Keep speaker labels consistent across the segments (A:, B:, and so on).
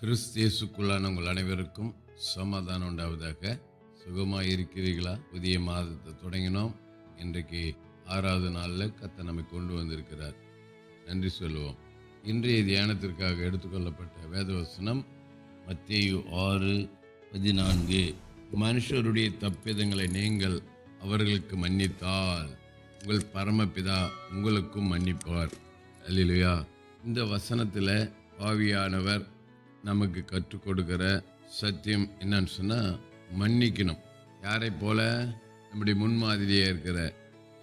A: கிறிஸ்தியேசுக்குள்ளான உங்கள் அனைவருக்கும் சமாதானம் உண்டாவதாக. சுகமாக இருக்கிறீர்களா புதிய மாதத்தை தொடங்கினோம். இன்றைக்கு ஆறாவது நாளில் கத்தை நம்மை கொண்டு வந்திருக்கிறார். நன்றி சொல்லுவோம். இன்றைய தியானத்திற்காக எடுத்துக்கொள்ளப்பட்ட வேதவசனம் மத்தேயு ஆறு பதினான்கு. மனுஷருடைய தப்பிதங்களை நீங்கள் அவர்களுக்கு மன்னித்தால் உங்கள் பரமபிதா உங்களுக்கும் மன்னிப்பார். அல்லையா இந்த வசனத்தில் பாவியானவர் நமக்கு கற்றுக் கொடுக்கிற சத்தியம் என்னன்னு சொன்னால் மன்னிக்கணும். யாரை போல? நம்முடைய முன்மாதிரியாக இருக்கிற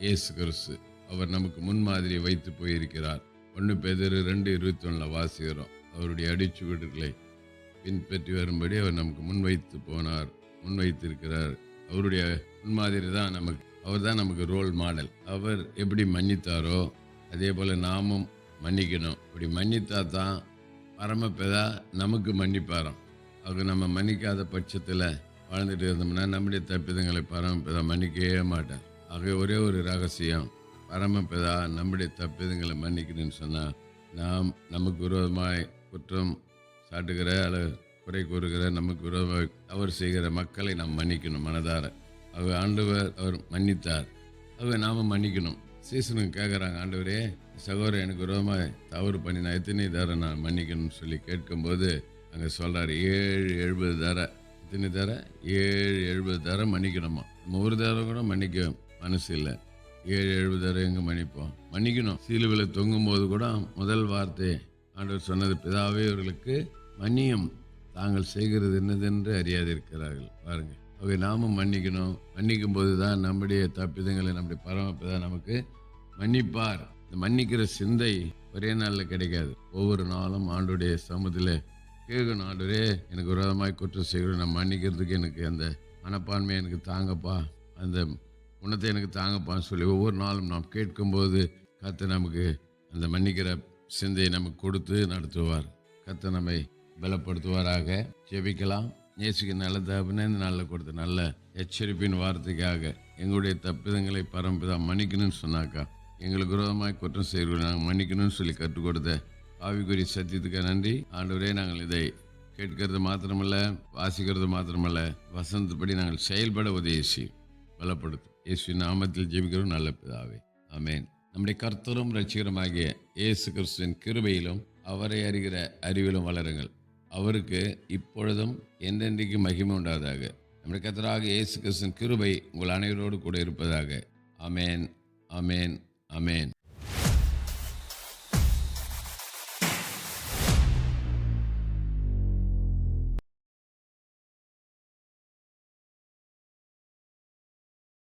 A: இயேசு கிறிஸ்து. அவர் நமக்கு முன்மாதிரியை வைத்து போயிருக்கிறார். ஒன்று பேதர் ரெண்டு இருபத்தி ஒன்றில் வாசிக்கிறோம். அவருடைய அடிச்சு வீடுகளை பின்பற்றி வரும்படி அவர் நமக்கு முன்வைத்து போனார் முன்வைத்திருக்கிறார். அவருடைய முன்மாதிரி தான் நமக்கு அவர் தான் நமக்கு ரோல் மாடல் அவர் எப்படி மன்னித்தாரோ அதே போல் நாமும் மன்னிக்கணும். அப்படி மன்னித்தா தான் பரமபிதா நமக்கு மன்னிப்பாராம். அது நம்ம மன்னிக்காத பட்சத்தில் வாழ்ந்துட்டு இருந்தோம்னா நம்முடைய தப்பிதங்களை பரமபிதா மன்னிக்கவே மாட்டார். ஆகவே ஒரே ஒரு ரகசியம் பரமபிதா நம்முடைய தப்பிதங்களை மன்னிக்கணும்னு சொன்னால் நாம் நமக்கு விரோதமாய் குற்றம் சாட்டுகிற அல்லது குறை கூறுகிற நமக்கு விரோதமாக அவர் செய்கிற மக்களை நாம் மன்னிக்கணும் மனதார. அவர் ஆண்டவர் அவர் மன்னித்தார். அவர் நாம் மன்னிக்கணும். சீசனுக்கு கேட்குறாங்க ஆண்டவரே சகோதரன் எனக்கு விரோதமாக தவறு பண்ணி நான் எத்தனை தர நான் மன்னிக்கணும்னு சொல்லி கேட்கும்போது அங்கே சொல்கிறார் ஏழு எழுபது தர எத்தனை தர ஏழு எழுபது தர மன்னிக்கணுமா? நம்ம ஒரு தர கூட மன்னிக்க மனசு இல்லை. ஏழு எழுபது தர எங்கே மன்னிப்போம்? மன்னிக்கணும். சீலுவில் தொங்கும்போது கூட முதல் வார்த்தை ஆண்டவர் சொன்னது பிதாவே அவர்களுக்கு மன்னியம். தாங்கள் செய்கிறது என்னதென்று அறியாதிருக்கிறார்கள். பாருங்கள் அவை நாமும் மன்னிக்கணும். மன்னிக்கும் போது தான் நம்முடைய தப்பிதங்களை நம்முடைய பரமப்பிதா நமக்கு மன்னிப்பார். இந்த மன்னிக்கிற சிந்தை ஒரே நாளில் கிடைக்காது. ஒவ்வொரு நாளும் ஆண்டுடைய சமூகத்தில் கேட்கணும். ஆண்டுரே எனக்கு விரோதமாய் குற்றம் செய்கிறோம். நான் மன்னிக்கிறதுக்கு எனக்கு அந்த மனப்பான்மை எனக்கு தாங்கப்பா. அந்த குணத்தை எனக்கு தாங்கப்பான்னு சொல்லி ஒவ்வொரு நாளும் நாம் கேட்கும்போது கத்தை நமக்கு அந்த மன்னிக்கிற சிந்தையை நமக்கு கொடுத்து நடத்துவார். கத்தை நம்மை பலப்படுத்துவாராக. ஜெபிக்கலாம். இயேசுக்கு நல்ல தகப்பனே இந்த நாளில் கொடுத்த நல்ல எச்சரிப்பின் வார்த்தைக்காக எங்களுடைய தப்பிதங்களை பரம்பிதா மன்னிக்கணும்னு சொன்னாக்கா எங்களுக்கு விரோதமாய் குற்றம் செய்கிறோம் நாங்கள் மன்னிக்கணும்னு சொல்லி கற்றுக் கொடுத்த ஆவிக்குரிய சத்தியத்துக்கு நன்றி. ஆண்டவரே நாங்கள் இதை கேட்கறது மாத்திரமல்ல வாசிக்கிறது மாத்திரமல்ல வசந்தப்படி நாங்கள் செயல்பட உதயசி பலப்படுத்தும். இயேசு நாமத்தில் ஜெபிக்கிறோம் நல்ல பிதாவே. அமேன் நம்முடைய கர்த்தரும் ரட்சிகரமாகிய இயேசு கிறிஸ்துவின் கிருபையிலும் அவரை அறிகிற அறிவிலும் வளருங்கள். அவருக்கு இப்பொழுதும் என்றென்றைக்கு மகிமை உண்டாதாக நம்முடைய கர்த்தராக இயேசு கிருஷ்ணன் கிருபை உங்கள் அனைவரோடு கூட இருப்பதாக. அமேன் அமேன் அமேன்